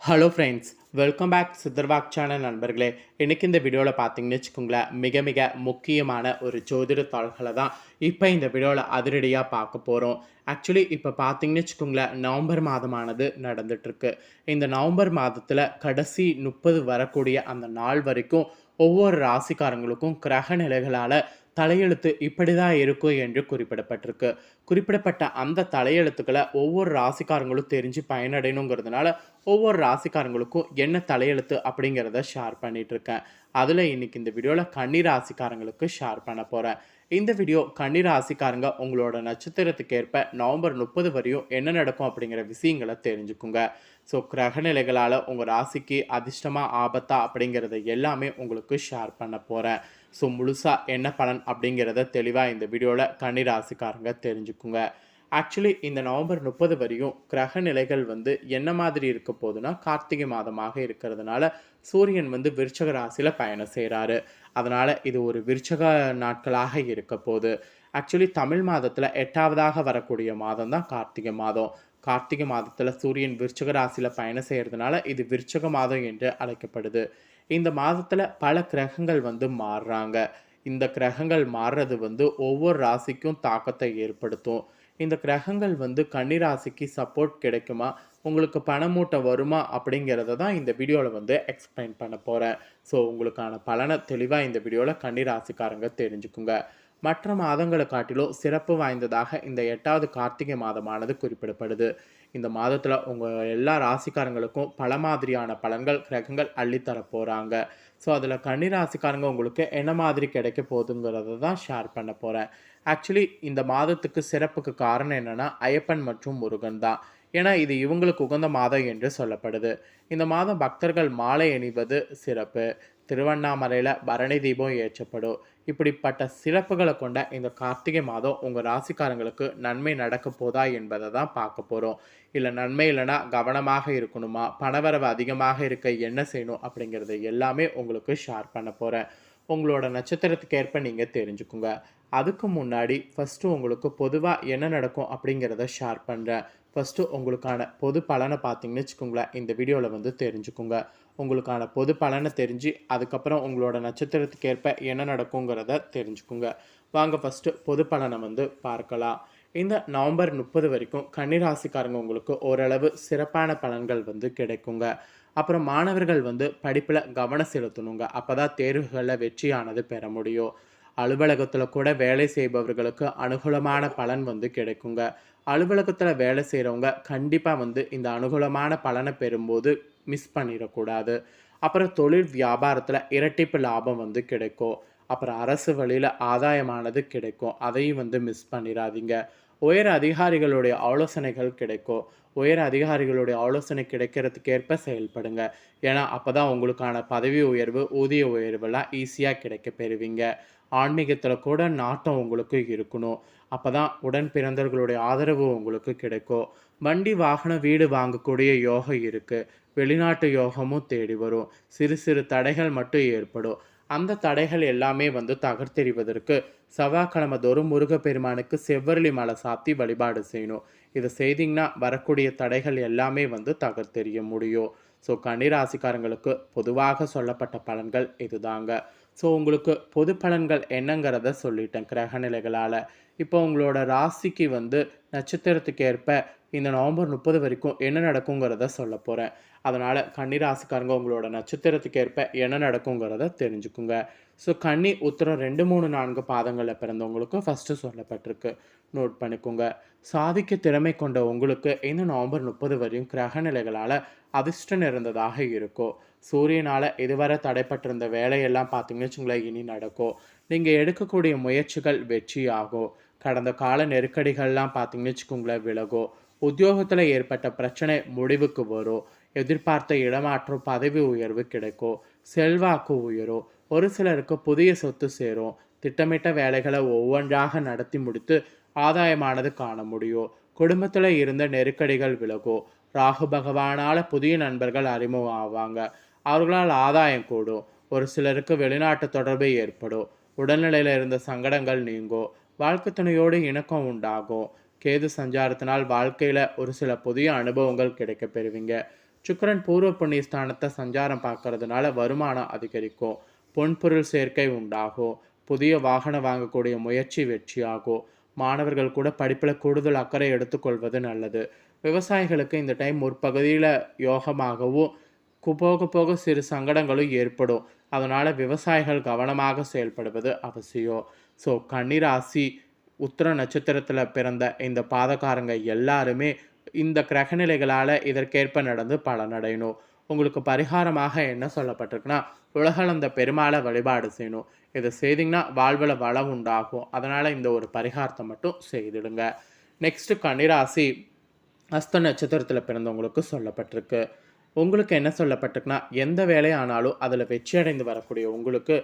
Hello friends welcome back சித்தர்வாக் channel நண்பர்களே. இன்றைக்கி இந்த வீடியோவில் பார்த்தீங்கன்னு வச்சுக்கோங்களேன் மிக மிக முக்கியமான ஒரு ஜோதிட தாள்களை தான் இப்போ இந்த வீடியோவில் அதிரடியாக பார்க்க போகிறோம் ஆக்சுவலி இப்போ பார்த்தீங்கன்னு வச்சுக்கோங்களேன் நவம்பர் மாதமானது நடந்துகிட்ருக்கு இந்த நவம்பர் மாதத்தில் கடைசி முப்பது வரக்கூடிய அந்த நாள் வரைக்கும் ஒவ்வொரு ராசிக்காரங்களுக்கும் கிரக நிலைகளால் தலையெழுத்து இப்படி தான் இருக்கும் என்று குறிப்பிடப்பட்டிருக்கு. குறிப்பிடப்பட்ட அந்த தலையெழுத்துக்களை ஒவ்வொரு ராசிக்காரங்களும் தெரிஞ்சு பயனடையணுங்கிறதுனால ஒவ்வொரு ராசிக்காரங்களுக்கும் என்ன தலையெழுத்து அப்படிங்கிறத ஷேர் பண்ணிட்டு இருக்கேன் அதில் இன்னைக்கு இந்த வீடியோவில் கன்னி ராசிக்காரங்களுக்கு ஷேர் பண்ண போகிறேன் இந்த வீடியோ கன்னி ராசிக்காரங்க உங்களோட நட்சத்திரத்துக்கு ஏற்ப நவம்பர் முப்பது வரையும் என்ன நடக்கும் அப்படிங்கிற விஷயங்களை தெரிஞ்சுக்குங்க. ஸோ கிரகநிலைகளால் உங்கள் ராசிக்கு அதிர்ஷ்டமாக ஆபத்தா அப்படிங்கிறத எல்லாமே உங்களுக்கு ஷேர் பண்ண போகிறேன் ஸோ முழுசாக என்ன பலன் அப்படிங்கிறத தெளிவாக இந்த வீடியோவில் கன்னி ராசிக்காரங்க தெரிஞ்சுக்குங்க. ஆக்சுவலி இந்த நவம்பர் முப்பது வரையும் கிரக நிலைகள் வந்து என்ன மாதிரி இருக்க போகுதுன்னா கார்த்திகை மாதமாக இருக்கிறதுனால சூரியன் வந்து விருச்சக ராசியில் பயணம் செய்கிறாரு அதனால் இது ஒரு விருச்சக நாட்களாக இருக்க போகுது. ஆக்சுவலி தமிழ் மாதத்தில் எட்டாவதாக வரக்கூடிய மாதம் தான் கார்த்திகை மாதம். கார்த்திகை மாதத்தில் சூரியன் விருச்சக ராசியில் பயணம் செய்கிறதுனால இது விருச்சக மாதம் என்று அழைக்கப்படுது. இந்த மாதத்தில் பல கிரகங்கள் வந்து மாறுறாங்க. இந்த கிரகங்கள் மாறுறது வந்து ஒவ்வொரு ராசிக்கும் தாக்கத்தை ஏற்படுத்தும். இந்த கிரகங்கள் வந்து கன்னிராசிக்கு சப்போர்ட் கிடைக்குமா? உங்களுக்கு பணமூட்டை வருமா? அப்படிங்கிறத தான் இந்த வீடியோவில் வந்து எக்ஸ்பிளைன் பண்ண போகிறேன் ஸோ உங்களுக்கான பலனை தெளிவாக இந்த வீடியோவில் கன்னிராசிக்காரங்க தெரிஞ்சுக்குங்க. மற்ற மாதங்களை காட்டிலும் சிறப்பு வாய்ந்ததாக இந்த எட்டாவது கார்த்திகை மாதமானது குறிப்பிடப்படுது. இந்த மாதத்தில் உங்கள் எல்லா ராசிக்காரங்களுக்கும் பல மாதிரியான பலன்கள் கிரகங்கள் அள்ளித்தர போகிறாங்க ஸோ அதில் கன்னி ராசிக்காரங்க உங்களுக்கு என்ன மாதிரி கிடைக்க போகுதுங்கிறத தான் ஷேர் பண்ண போகிறேன் ஆக்சுவலி இந்த மாதத்துக்கு சிறப்புக்கு காரணம் என்னென்னா ஐயப்பன் மற்றும் முருகன் தான். ஏன்னா இது இவங்களுக்கு உகந்த மாதம் என்று சொல்லப்படுது. இந்த மாதம் பக்தர்கள் மாலை அணிவது சிறப்பு. திருவண்ணாமலையில் பரணி தீபம் ஏற்றப்படும். இப்படிப்பட்ட சிறப்புகளை கொண்ட இந்த கார்த்திகை மாதம் உங்கள் ராசிக்காரங்களுக்கு நன்மை நடக்க போதா என்பதை தான் பார்க்க போகிறோம் இல்லை நன்மை இல்லைன்னா கவனமாக இருக்கணுமா? பணவரவு அதிகமாக இருக்க என்ன செய்யணும்? அப்படிங்கிறது எல்லாமே உங்களுக்கு ஷேர் பண்ண போகிறேன் உங்களோட நட்சத்திரத்துக்கு ஏற்ப நீங்கள் தெரிஞ்சுக்குங்க. அதுக்கு முன்னாடி ஃபஸ்ட்டு உங்களுக்கு பொதுவாக என்ன நடக்கும் அப்படிங்கிறத ஷேர் பண்ணுறேன் ஃபஸ்ட்டு உங்களுக்கான பொது பலனை பார்த்தீங்கன்னு வச்சுக்கோங்களேன் இந்த வீடியோவில் வந்து தெரிஞ்சுக்குங்க. உங்களுக்கான பொது பலனை தெரிஞ்சு அதுக்கப்புறம் உங்களோட நட்சத்திரத்துக்கு ஏற்ப என்ன நடக்குங்கிறத தெரிஞ்சுக்குங்க. வாங்க ஃபஸ்ட்டு பொது பலனை வந்து பார்க்கலாம். இந்த நவம்பர் முப்பது வரைக்கும் கன்னிராசிக்காரங்க உங்களுக்கு ஓரளவு சிறப்பான பலன்கள் வந்து கிடைக்குங்க. அப்புறம் மாணவர்கள் வந்து படிப்பில் கவனம் செலுத்தணுங்க. அப்போ தான் தேர்வுகளில் வெற்றியானது பெற முடியும். அலுவலகத்தில் கூட வேலை செய்பவர்களுக்கு அனுகூலமான பலன் வந்து கிடைக்குங்க. அலுவலகத்தில் வேலை செய்கிறவங்க கண்டிப்பாக வந்து இந்த அனுகூலமான பலனை பெறும்போது மிஸ் பண்ணிடக்கூடாது. அப்புறம் தொழில் வியாபாரத்தில் இரட்டிப்பு லாபம் வந்து கிடைக்கும். அப்புறம் அரசு வழியில் ஆதாயமானது கிடைக்கும். அதையும் வந்து மிஸ் பண்ணிடாதீங்க. உயர் அதிகாரிகளுடைய ஆலோசனைகள் கிடைக்கும். உயர் அதிகாரிகளுடைய ஆலோசனை கிடைக்கிறதுக்கேற்ப செயல்படுங்க. ஏன்னா அப்போ தான் உங்களுக்கான பதவி உயர்வு ஊதிய உயர்வுலாம் ஈஸியாக கிடைக்க பெறுவீங்க. ஆன்மீகத்தில் கூட நாட்டம் உங்களுக்கு இருக்கணும். அப்போ தான் உடன் பிறந்தவர்களுடைய ஆதரவு உங்களுக்கு கிடைக்கும். வண்டி வாகன வீடு வாங்கக்கூடிய யோகம் இருக்குது வெளிநாட்டு யோகமும் தேடி வரும். சிறு சிறு தடைகள் மட்டும் ஏற்படும். அந்த தடைகள் எல்லாமே வந்து தகர்த்தெறிவதற்கு செவ்வாய்க்கிழமை தோறும் முருகப்பெருமானுக்கு செவ்வரளி மலை சாத்தி வழிபாடு செய்யணும். இதை செய்திங்கன்னா வரக்கூடிய தடைகள் எல்லாமே வந்து தகர்த்தெறிய முடியும். ஸோ கன்னிராசிக்காரங்களுக்கு பொதுவாக சொல்லப்பட்ட பலன்கள் இதுதாங்க. ஸோ உங்களுக்கு பொது பலன்கள் என்னங்கிறத சொல்லிட்டேன் கிரக நிலைகளால் இப்போ உங்களோட ராசிக்கு வந்து நட்சத்திரத்துக்கு ஏற்ப இந்த நவம்பர் முப்பது வரைக்கும் என்ன நடக்குங்கிறத சொல்ல போகிறேன் அதனால் கன்னிராசிக்காரங்க உங்களோட நட்சத்திரத்துக்கு ஏற்ப என்ன நடக்குங்கிறத தெரிஞ்சுக்குங்க. ஸோ கன்னி உத்தரம் ரெண்டு மூணு நான்கு பாதங்களில் பிறந்தவங்களுக்கும் ஃபஸ்ட்டு சொல்லப்பட்டிருக்கு. நோட் பண்ணிக்கோங்க. சாதிக்க திறமை கொண்ட உங்களுக்கு இந்த நவம்பர் முப்பது வரையும் கிரக நிலைகளால் அதிர்ஷ்டம் இருந்ததாக இருக்கும் சூரியனால் இதுவரை தடைப்பட்டிருந்த வேலையெல்லாம் பார்த்தீங்கன்னு வச்சுங்களேன் இனி நடக்கும் நீங்கள் எடுக்கக்கூடிய முயற்சிகள் வெற்றியாகும் கடந்த கால நெருக்கடிகள்லாம் பார்த்தீங்கன்னு வச்சுக்கோங்களேன் விலகும் உத்தியோகத்தில் ஏற்பட்ட பிரச்சனை முடிவுக்கு வரும் எதிர்பார்த்த இடமாற்றம் பதவி உயர்வு கிடைக்கும் செல்வாக்கு உயரும் ஒரு சிலருக்கு புதிய சொத்து சேரும் திட்டமிட்ட வேலைகளை ஒவ்வொன்றாக நடத்தி முடித்து ஆதாயமானது காண முடியும் குடும்பத்தில் இருந்த நெருக்கடிகள் விலகும் ராகு பகவானால் புதிய நண்பர்கள் அறிமுகம் ஆவாங்க அவர்களால் ஆதாயம் கூடும் ஒரு சிலருக்கு வெளிநாட்டு தொடர்பு ஏற்படும் உடல்நிலையில் இருந்த சங்கடங்கள் நீங்கும் வாழ்க்கை துணையோடு இணக்கம் உண்டாகும். கேது சஞ்சாரத்தினால் வாழ்க்கையில் ஒரு சில புதிய அனுபவங்கள் கிடைக்க பெறுவீங்க. சுக்கரன் பூர்வ புண்ணிய ஸ்தானத்தை சஞ்சாரம் பார்க்கறதுனால வருமானம் அதிகரிக்கும். பொன்பொருள் சேர்க்கை உண்டாகும். புதிய வாகனம் வாங்கக்கூடிய முயற்சி வெற்றியாகும். மாணவர்கள் கூட படிப்பில் கூடுதல் அக்கறை எடுத்துக்கொள்வது நல்லது. விவசாயிகளுக்கு இந்த டைம் ஒரு பகுதியில் யோகமாகவும் போக போக சிறு சங்கடங்களும் ஏற்படும். அதனால் விவசாயிகள் கவனமாக செயல்படுவது அவசியம். ஸோ கன்னிராசி உத்திர நட்சத்திரத்தில் பிறந்த இந்த பாதகாரங்க எல்லாருமே இந்த கிரகநிலைகளால் இதற்கேற்ப நடந்து பலனடையணும். உங்களுக்கு பரிகாரமாக என்ன சொல்லப்பட்டிருக்குன்னா உலகளந்த பெருமாளை வழிபாடு செய்யணும். இதை செய்தீங்கன்னா வாழ்வில் வளம் உண்டாகும். அதனால் இந்த ஒரு பரிகாரத்தை மட்டும் செய்திடுங்க. நெக்ஸ்ட்டு கன்னிராசி அஸ்த நட்சத்திரத்தில் பிறந்தவங்களுக்கு சொல்லப்பட்டிருக்கு. உங்களுக்கு என்ன சொல்லப்பட்டிருக்குன்னா எந்த வேலையானாலும் அதில் வெற்றி அடைந்து வரக்கூடிய உங்களுக்கு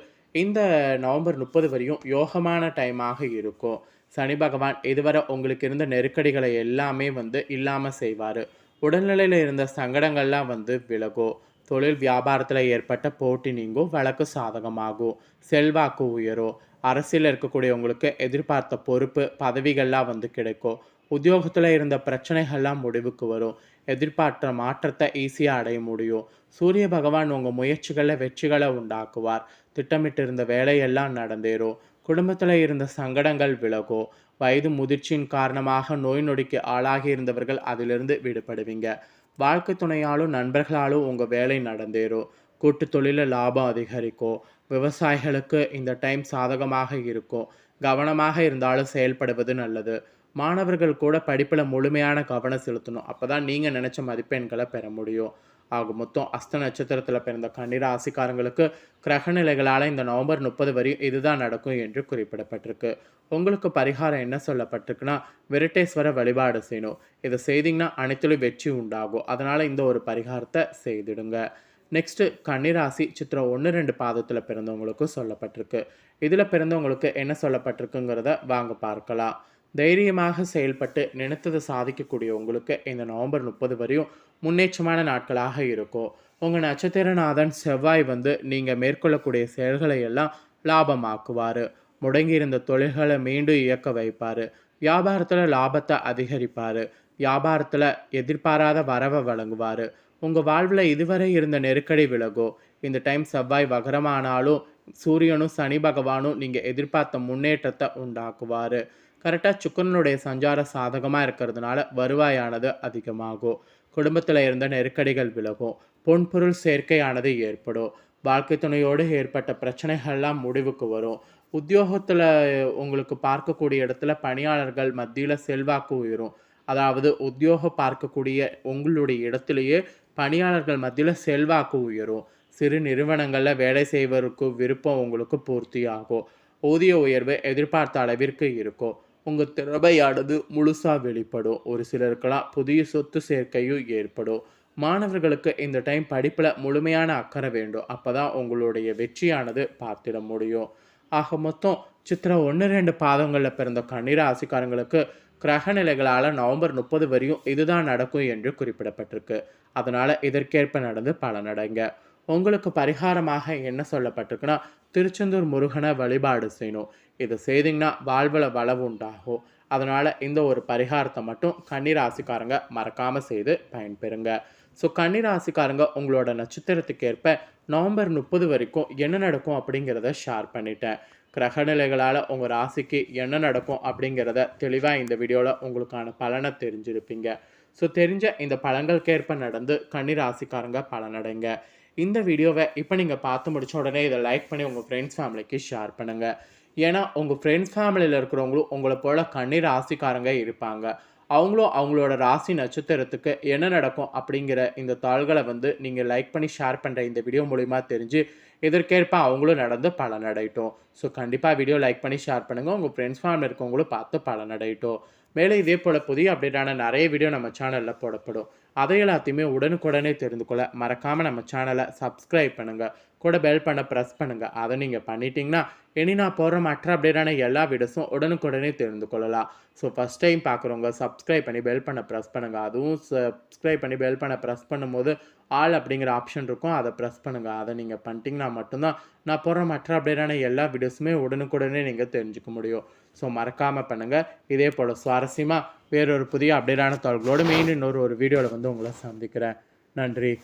இந்த நவம்பர் முப்பது வரையும் யோகமான டைமாக இருக்கும். சனி பகவான் இதுவரை உங்களுக்கு இருந்த நெருக்கடிகளை எல்லாமே வந்து இல்லாமல் செய்வார். உடல்நிலையில் இருந்த சங்கடங்கள்லாம் வந்து விலகும் தொழில் வியாபாரத்தில் ஏற்பட்ட போட்டி நீங்கும் வழக்கு சாதகமாகும் செல்வாக்கு உயரும் அரசியல் இருக்கக்கூடியவங்களுக்கு எதிர்பார்த்த பொறுப்பு பதவிகள்லாம் வந்து கிடைக்கும் உத்தியோகத்தில் இருந்த பிரச்சனைகள்லாம் முடிவுக்கு வரும். எதிர்பார்த்த மாற்றத்தை ஈஸியாக அடைய முடியும். சூரிய பகவான் உங்கள் முயற்சிகளில் வெற்றிகளை உண்டாக்குவார். திட்டமிட்டிருந்த வேலையெல்லாம் நடந்தேறும். குடும்பத்தில் இருந்த சங்கடங்கள் விலகும். வயது முதிர்ச்சியின் காரணமாக நோய் நொடிக்கு ஆளாகி இருந்தவர்கள் அதிலிருந்து விடுபடுவீங்க. வாழ்க்கை துணையாலும் நண்பர்களாலும் உங்கள் வேலை நடந்தேறும். கூட்டு தொழிலில் லாபம் அதிகரிக்கும். விவசாயிகளுக்கு இந்த டைம் சாதகமாக இருக்கும். கவனமாக இருந்தாலும் செயல்படுவது நல்லது. மாணவர்கள் கூட படிப்பில் முழுமையான கவனம் செலுத்தணும். அப்போ தான் நீங்கள் நினச்ச மதிப்பெண்களை பெற முடியும். ஆக மொத்தம் அஸ்த நட்சத்திரத்தில் பிறந்த கன்னிராசிக்காரங்களுக்கு கிரகநிலைகளால் இந்த நவம்பர் முப்பது வரையும் இதுதான் நடக்கும் என்று குறிப்பிடப்பட்டிருக்கு. உங்களுக்கு பரிகாரம் என்ன சொல்லப்பட்டிருக்குன்னா விரட்டேஸ்வர வழிபாடு செய்யணும். இதை செய்தீங்கன்னா அனைத்திலும் வெற்றி உண்டாகும். அதனால் இந்த ஒரு பரிகாரத்தை செய்திடுங்க. நெக்ஸ்ட்டு கன்னிராசி சித்திரம் ஒன்று ரெண்டு பாதத்தில் பிறந்தவங்களுக்கும் சொல்லப்பட்டிருக்கு. இதில் பிறந்தவங்களுக்கு என்ன சொல்லப்பட்டிருக்குங்கிறத வாங்க பார்க்கலாம். தைரியமாக செயல்பட்டு நினைத்ததை சாதிக்கக்கூடிய உங்களுக்கு இந்த நவம்பர் முப்பது வரையும் முன்னேற்றமான நாட்களாக இருக்கும். உங்கள் நட்சத்திரநாதன் செவ்வாய் வந்து நீங்கள் மேற்கொள்ளக்கூடிய செயல்களை எல்லாம் லாபமாக்குவார். முடங்கியிருந்த தொழில்களை மீண்டும் இயக்க வைப்பார். வியாபாரத்தில் லாபத்தை அதிகரிப்பார். வியாபாரத்தில் எதிர்பாராத வரவை வழங்குவார். உங்கள் வாழ்வில் இதுவரை இருந்த நெருக்கடி விலகும் இந்த டைம் செவ்வாய் வகரமானாலும் சூரியனும் சனி பகவானும் நீங்கள் எதிர்பார்த்த முன்னேற்றத்தை உண்டாக்குவார். கரெக்டாக சுக்கரனுடைய சஞ்சார சாதகமாக இருக்கிறதுனால வருவாயானது அதிகமாகும். குடும்பத்தில் இருந்த நெருக்கடிகள் விலகும். பொன்பொருள் சேர்க்கையானது ஏற்படும். வாழ்க்கை துணையோடு ஏற்பட்ட பிரச்சனைகள்லாம் முடிவுக்கு வரும். உத்தியோகத்தில் உங்களுக்கு பார்க்கக்கூடிய இடத்துல பணியாளர்கள் மத்தியில் செல்வாக்கு உயரும். அதாவது உத்தியோகம் பார்க்கக்கூடிய உங்களுடைய இடத்துலையே பணியாளர்கள் மத்தியில் செல்வாக்கு உயரும். சிறு நிறுவனங்களில் வேலை செய்வதற்கு விருப்பம் உங்களுக்கு பூர்த்தியாகும். ஊதிய உயர்வு எதிர்பார்த்த அளவிற்கு இருக்கும். உங்கள் திறமையானது முழுசாக வெளிப்படும். ஒரு சிலருக்கெல்லாம் புதிய சொத்து சேர்க்கையும் ஏற்படும். மாணவர்களுக்கு இந்த டைம் படிப்பில் முழுமையான அக்கறை வேண்டும். அப்போ தான் உங்களுடைய வெற்றியானது பார்த்திட முடியும். ஆக மொத்தம் சித்திரை ஒன்று ரெண்டு பாதங்களில் பிறந்த கன்னிராசிக்காரங்களுக்கு கிரகநிலைகளால் நவம்பர் முப்பது வரையும் இதுதான் நடக்கும் என்று குறிப்பிடப்பட்டிருக்கு. அதனால் இதற்கேற்ப நடந்து பலனடைங்க. உங்களுக்கு பரிகாரமாக என்ன சொல்லப்பட்டிருக்குன்னா திருச்செந்தூர் முருகனை வழிபாடு செய்யணும். இதை செய்திங்கன்னா வாழ்வில் வளவு உண்டாகும். அதனால் இந்த ஒரு பரிகாரத்தை மட்டும் கன்னிராசிக்காரங்க மறக்காமல் செய்து பயன்பெறுங்க. ஸோ கன்னிராசிக்காரங்க உங்களோட நட்சத்திரத்துக்கு ஏற்ப நவம்பர் முப்பது வரைக்கும் என்ன நடக்கும் அப்படிங்கிறத ஷேர் பண்ணிட்டேன். கிரகநிலைகளால் உங்கள் ராசிக்கு என்ன நடக்கும் அப்படிங்கிறத தெளிவாக இந்த வீடியோவில் உங்களுக்கான பலனை தெரிஞ்சிருப்பீங்க. ஸோ தெரிஞ்ச இந்த பழங்களுக்கேற்ப நடந்து கன்னிராசிக்காரங்க பலனடைங்க. இந்த வீடியோவை இப்போ நீங்கள் பார்த்து முடிச்ச உடனே இதை லைக் பண்ணி உங்கள் ஃப்ரெண்ட்ஸ் ஃபேமிலிக்கு ஷேர் பண்ணுங்கள் ஏன்னா உங்கள் ஃப்ரெண்ட்ஸ் ஃபேமிலியில் இருக்கிறவங்களும் உங்களை போல் கண்ணீர் ராசிக்காரங்க இருப்பாங்க. அவங்களும் அவங்களோட ராசி நட்சத்திரத்துக்கு என்ன நடக்கும் அப்படிங்கிற இந்த தாள்களை வந்து நீங்கள் லைக் பண்ணி ஷேர் பண்ணுற இந்த வீடியோ மூலிமா தெரிஞ்சு இதற்கேற்ப அவங்களும் நடந்து பலனடையட்டும். ஸோ கண்டிப்பாக வீடியோ லைக் பண்ணி ஷேர் பண்ணுங்கள் உங்கள் ஃப்ரெண்ட்ஸ் ஃபேமிலி இருக்கவங்களும் பார்த்து பலனடையட்டும். மேலே இதே போல் புதிய அப்டேட்டான நிறைய வீடியோ நம்ம சேனலில் போடப்படும். அதை எல்லாத்தையுமே உடனுக்குடனே தெரிந்து கொள்ள மறக்காமல் நம்ம சேனலை சப்ஸ்கிரைப் பண்ணுங்கள் கூட பெல் பண்ண ப்ரெஸ் பண்ணுங்கள் அதை நீங்கள் பண்ணிட்டீங்கன்னா இனி நான் போகிற மற்ற அப்டேட்டான எல்லா வீடியோஸும் உடனுக்குடனே தெரிந்து கொள்ளலாம். ஸோ ஃபஸ்ட் டைம் பார்க்குறவங்க சப்ஸ்கிரைப் பண்ணி பெல் பண்ண ப்ரெஸ் பண்ணுங்கள் அதுவும் சப்ஸ்கிரைப் பண்ணி பெல் பண்ண ப்ரெஸ் பண்ணும்போது ஆல் அப்படிங்கிற ஆப்ஷன் இருக்கும். அதை ப்ரெஸ் பண்ணுங்கள் அதை நீங்கள் பண்ணிட்டீங்கன்னா மட்டும்தான் நான் போகிற மற்ற அப்டேட்டான எல்லா வீடியோஸுமே உடனுக்குடனே நீங்கள் தெரிஞ்சுக்க முடியும். ஸோ மறக்காமல் பண்ணுங்கள் இதே போல் சுவாரஸ்யமாக வேறொரு புதிய அப்டேட்டான தகவல்களோடு மெயின் இன்னொரு ஒரு வீடியோவில் வந்து உங்களை சந்திக்கிறேன். நன்றி.